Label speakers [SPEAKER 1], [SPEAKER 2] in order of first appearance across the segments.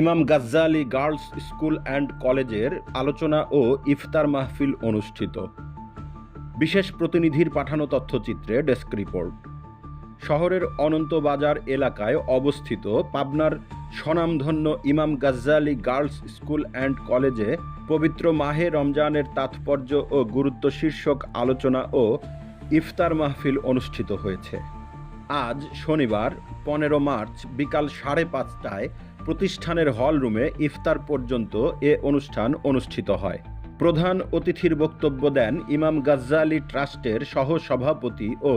[SPEAKER 1] ইমাম Ghazali girls school and কলেজের আলোচনা ও ইফতার মাহফিল অনুষ্ঠিত। বিশেষ প্রতিনিধির পাঠানো তথ্যচিত্রে ডেস্ক রিপোর্ট। শহরের অনন্ত বাজার এলাকায় অবস্থিত পাবনার স্বনামধন্য ইমাম গাজ্জালি গার্লস স্কুল অ্যান্ড কলেজে পবিত্র মাহে রমজানের তাৎপর্য ও গুরুত্ব শীর্ষক আলোচনা ও ইফতার মাহফিল অনুষ্ঠিত হয়েছে। আজ শনিবার, পনেরো মার্চ, বিকাল সাড়ে পাঁচটায় প্রতিষ্ঠানের হল রুমে ইফতার পর্যন্ত এ অনুষ্ঠান অনুষ্ঠিত হয়। প্রধান অতিথির বক্তব্য দেন ইমাম গাজ্জালি ট্রাস্টের সহ সভাপতি ও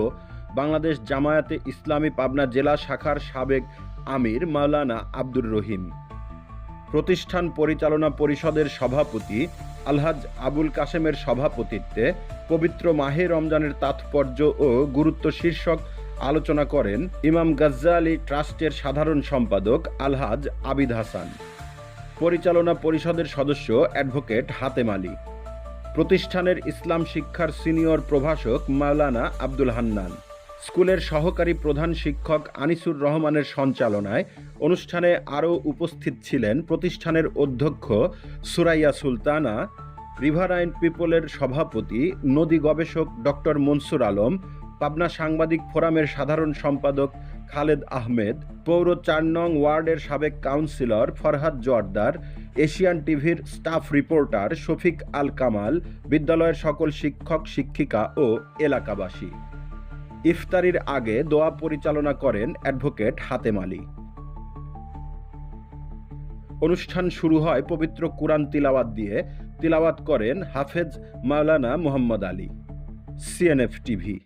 [SPEAKER 1] বাংলাদেশ জামায়াতে ইসলামী পাবনা জেলা শাখার সাবেক আমির মাওলানা আব্দুর রহিম। প্রতিষ্ঠান পরিচালনা পরিষদের সভাপতি আলহাজ আবুল কাসেমের সভাপতিত্বে পবিত্র মাহে রমজানের তাৎপর্য ও গুরুত্ব শীর্ষক আলোচনা করেন ইমাম গাজ্জালি ট্রাস্টের সাধারণ সম্পাদক আলহাজ আবিদ হাসান। পরিচালনা পরিষদের সদস্য অ্যাডভোকেট হাতেম আলী। প্রতিষ্ঠানের ইসলাম শিক্ষার সিনিয়র প্রভাষক মাওলানা আব্দুল হান্নান। স্কুলের সহকারী প্রধান শিক্ষক আনিসুর রহমানের সঞ্চালনায় অনুষ্ঠানে আরও উপস্থিত ছিলেন প্রতিষ্ঠানের অধ্যক্ষ সুরাইয়া সুলতানা, রিভার রিভারাইন পিপলের সভাপতি, নদী গবেষক ডক্টর মনসুর আলম পাবনা সাংবাদিক ফোরামের সাধারণ সম্পাদক খালেদ আহমেদ, পৌর চার নং ওয়ার্ডের সাবেক কাউন্সিলর ফরহাদ জোয়ারদার এশিয়ান টিভির স্টাফ রিপোর্টার শফিক আল কামাল, বিদ্যালয়ের সকল শিক্ষক, শিক্ষিকা ও এলাকাবাসী। ইফতারির আগে দোয়া পরিচালনা করেন অ্যাডভোকেট হাতেম আলী। অনুষ্ঠান শুরু হয় পবিত্র কুরআন তিলাওয়াত দিয়ে। তিলাওয়াত করেন হাফেজ মাওলানা মোহাম্মদ আলী। CNF TV.